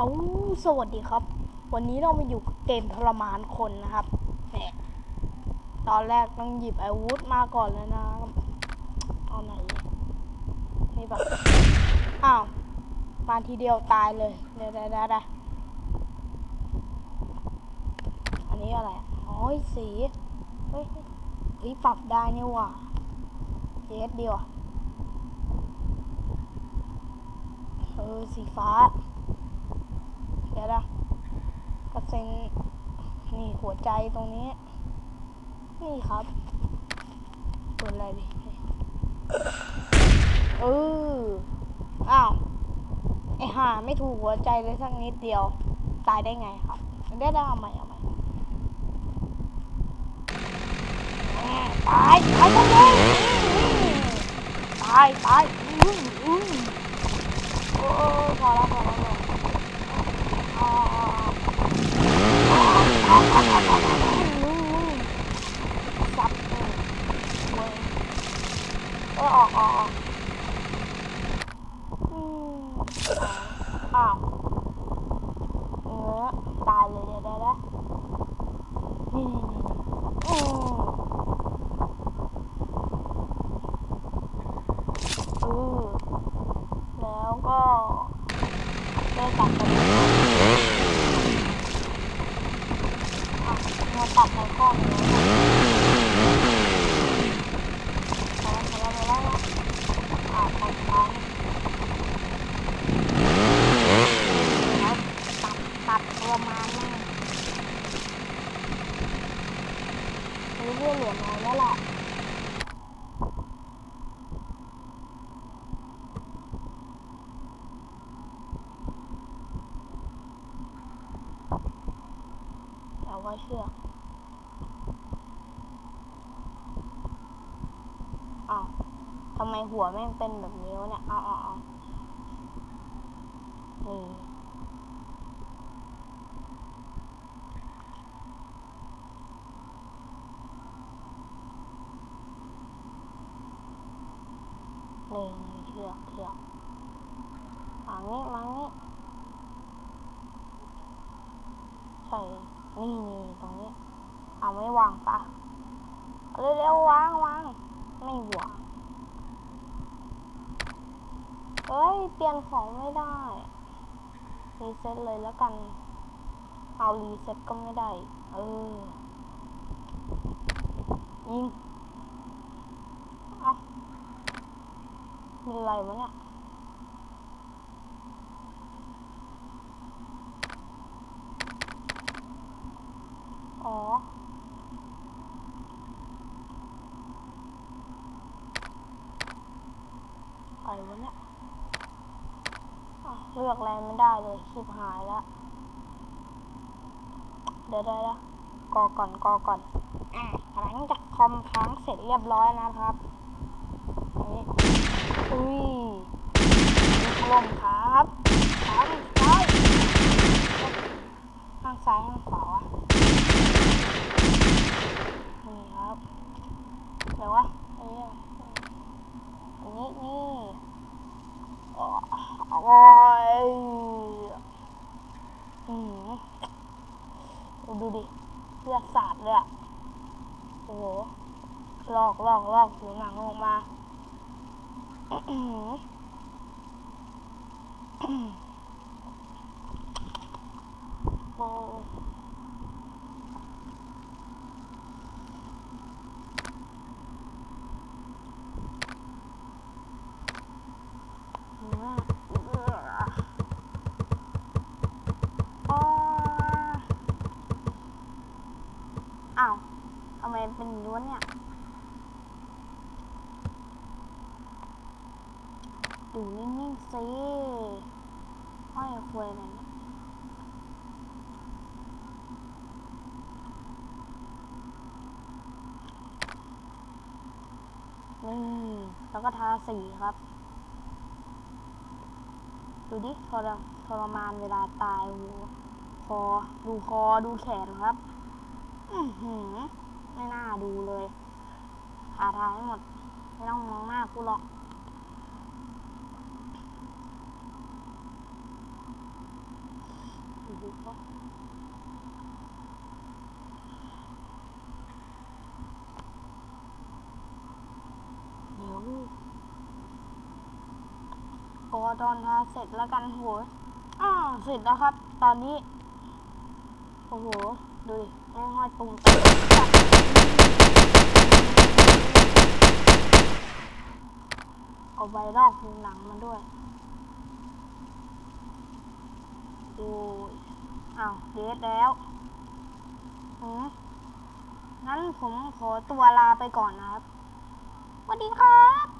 เอาสวัสดีครับ วันนี้เรามาอยู่เกมทรมานคนนะครับเนี่ยตอนแรกต้องหยิบอาวุธมาก่อนเลยนะเอาไหนนี่แบบอ้าวมาทีเดียวตายเลยเดี๋ยวเดี๋ยวเดี๋ยวเดี๋ยวอันนี้อะไรอ๋อสีเฮ้ยเฮ้ยปรับได้นี่ว่าเยสเดียวเออสีฟ้า เดี๋ยวนะกระเซ็นนี่หัวใจตรงนี้ นี่ครับเปิดอะไรดิเอออ้าวไอห่าไม่ถูกหัวใจเลยสักนิดเดียว ตายได้ไงครับได้ได้เอาใหม่เอาใหม่ตายตายเลยตายตายอืออื้อโอ้พอแล้วพอแล้ว พอแล้วอ๋อซับเออออกออกอ้าวเออตายเลยเดี๋ยวเดี๋ยวเดี๋ยวนี่นี่นี่เออแล้วก็ได้ตัดคนอะมา ตัดในข้อนี้พอแล้อแล้วพอแล้วอะตัดไปแล้วตัวมาแม่นี่เรื่องเหลือน้อยแล้วแหละเอาไว้เชือก อ้าวทำไมหัวแม่งเป็นแบบนี้วะเนี่ยเอาเอาเอานี่นี่นี่เชือกเชือกมางี้มางี้ใส่นี่นี่ตรงนี้ เอาไม่วางปะเอาเร็วๆวางวาง ไม่วางเอ้ย เปลี่ยนของไม่ได้ รีเซ็ตเลยแล้วกัน เอารีเซ็ตก็ไม่ได้ เออ ยิงเอามีอะไรวะเนี่ยอ๋อ อะไร วะเนี่ยเลือกอะไรไม่ได้เลยชิบหายแล้วเดี๋ยวเดี๋ยวเดี๋ยวกอก่อนกอก่อนอะหลังจากคอมค้างเสร็จเรียบร้อยนะครับนี่อุ้ยมีถล่มครับซ้ายซ้ายข้างซ้ายข้างขวาวะ นี่ครับเดี๋ยววะอันนี้อันนี้นี่อ๋อโอ้ยอืมดูดิเลือดสาดเลยอะโอ้โหลอกลอกลอกผิวหนังออกมาโอ้ เนื้อเอื้ออ้อ อ้าวทำไมเป็นอย่างนี้วะเนี่ยอยู่นิ่งๆสิห้อยคุยอะไรเนี่ยนี่แล้วก็ทาสีครับ ดูดิทรทรมานเวลาตายโอ้โหคอดูคอดูแขนครับ อือหือ ไม่น่าดูเลยทาทาให้หมด ไม่ต้องมองหน้ากูหรอกดีวะเดี๋ยวกอดอนทาเสร็จแล้วกันโหอ้าเสร็จแล้วครับ ตอนนี้ โอ้โห ดูดิ ห้อยตุงตังเอาใบรอกหนังมาด้วยโอ้ยอ้าวเดทแล้วอืมงั้นผมขอตัวลาไปก่อนนะครับสวัสดีครับ